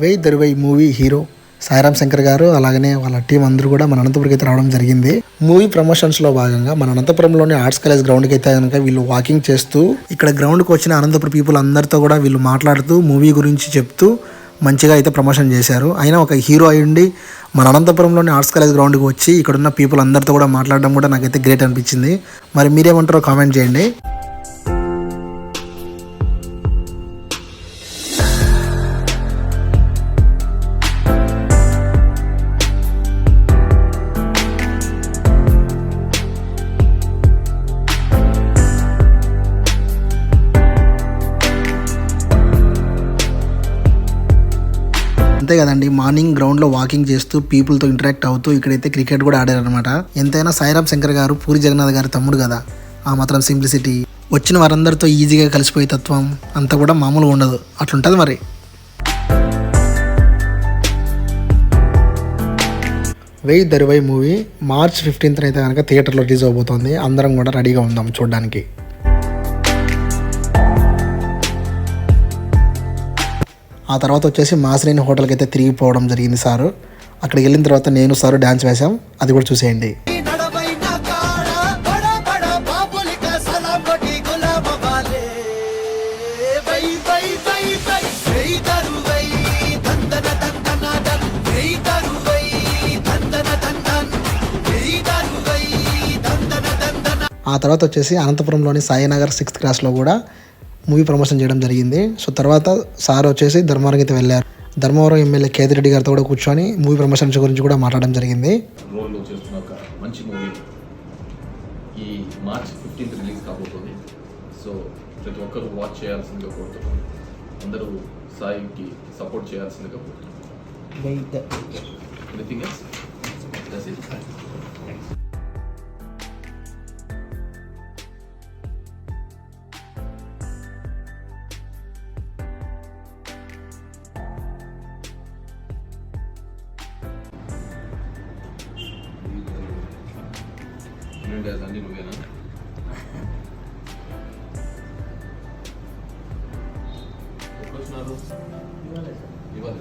వెయ్యి దరువై movie hero Sairam Shankar గారు అలాగనే వాళ్ళ టీం అందరూ కూడా మన అనంతపురంకి అయితే రావడం జరిగింది. మూవీ ప్రమోషన్స్లో భాగంగా మన అనంతపురంలోని ఆర్ట్స్ కాలేజ్ గ్రౌండ్కి అయితే కనుక వీళ్ళు వాకింగ్ చేస్తూ ఇక్కడ గ్రౌండ్కి వచ్చిన అనంతపురం పీపుల్ అందరితో కూడా వీళ్ళు మాట్లాడుతూ మూవీ గురించి చెప్తూ మంచిగా అయితే ప్రమోషన్ చేశారు. అయినా ఒక హీరో అయ్యుండి మన అనంతపురంలోని ఆర్ట్స్ కాలేజ్ గ్రౌండ్కి వచ్చి ఇక్కడ ఉన్న పీపుల్ అందరితో కూడా మాట్లాడడం కూడా నాకైతే గ్రేట్ అనిపించింది. మరి మీరేమంటారో కామెంట్ చేయండి. అంతే కదండి. మార్నింగ్ గ్రౌండ్లో వాకింగ్ చేస్తూ పీపుల్తో ఇంటరాక్ట్ అవుతూ ఇక్కడైతే క్రికెట్ కూడా ఆడారనమాట ఎంతైనా సాయిరామ్ శంకర్ గారు పూరి జగన్నాథ్ గారి తమ్ముడు కదా. ఆ మాత్రం సింప్లిసిటీ. వచ్చిన వారందరితో ఈజీగా కలిసిపోయే తత్వం అంతా కూడా మామూలుగా ఉండదు. అట్లుంటుంది మరి. వెయ్యి దరివై మూవీ మార్చ్ ఫిఫ్టీన్త్ అయితే కనుక థియేటర్లో రిలీజ్ అవబోతోంది. అందరం కూడా రెడీగా ఉందాం చూడడానికి. ఆ తర్వాత వచ్చేసి మాసినేని హోటల్కి అయితే తిరిగిపోవడం జరిగింది సారు. అక్కడికి వెళ్ళిన తర్వాత నేను సారు డ్యాన్స్ వేసాం అది కూడా చూసేయండి. ఆ తర్వాత వచ్చేసి అనంతపురంలోని సాయినగర్ సిక్స్త్ క్లాస్లో కూడా మూవీ ప్రమోషన్ చేయడం జరిగింది. సో తర్వాత సార్ వచ్చేసి ధర్మవరం అయితే వెళ్ళారు. ధర్మవరం ఎమ్మెల్యే కేతిరెడ్డి గారితో కూడా కూర్చొని మూవీ ప్రమోషన్స్ గురించి కూడా మాట్లాడడం జరిగింది. రోల్లో చేస్తున్న ఒక మంచి మూవీ ఈ మార్చ్ ఫిఫ్టీన్త్ రిలీజ్ కాబోతుంది. సో ప్రతి ఒక్కరు వాచ్ చేయాల్సిందిగా కోరుతున్నాను అందరూ సాయికి సపోర్ట్ చేయాల్సిందిగా కోరుతున్నాను ఎనీథింగ్ ఎల్స్ దట్స్ ఇట్ అన్ని నువ్వేనా? ఎప్పుడు వచ్చినారు ఇవ్వాలి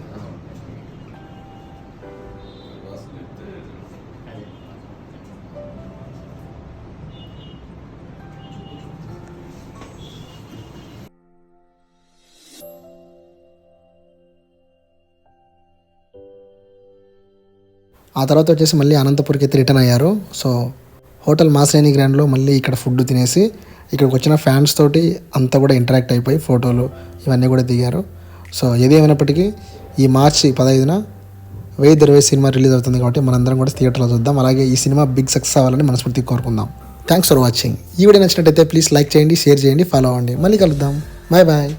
ఆ తర్వాత వచ్చేసి మళ్ళీ అనంతపూర్కి అయితే రిటర్న్ అయ్యారు. సో హోటల్ మాసినేని గ్రాండ్లో మళ్ళీ ఇక్కడ ఫుడ్ తినేసి ఇక్కడికి వచ్చిన ఫ్యాన్స్ తోటి అంతా కూడా ఇంటరాక్ట్ అయిపోయి ఫోటోలు ఇవన్నీ కూడా దిగారు. సో ఏది ఏమైనప్పటికీ ఈ మార్చి పదహైదున వేయి ఇరవై సినిమా రిలీజ్ అవుతుంది కాబట్టి మనందరం కూడా థియేటర్లో చూద్దాం. అలాగే ఈ సినిమా బిగ్ సక్సెస్ అవ్వాలని మనస్ఫూర్తిగా కోరుకుందాం. థ్యాంక్స్ ఫర్ వాచింగ్ ఈ వీడియో నచ్చినట్టయితే ప్లీజ్ లైక్ చేయండి షేర్ చేయండి ఫాలో అవ్వండి. మళ్ళీ కలుద్దాం. Bye bye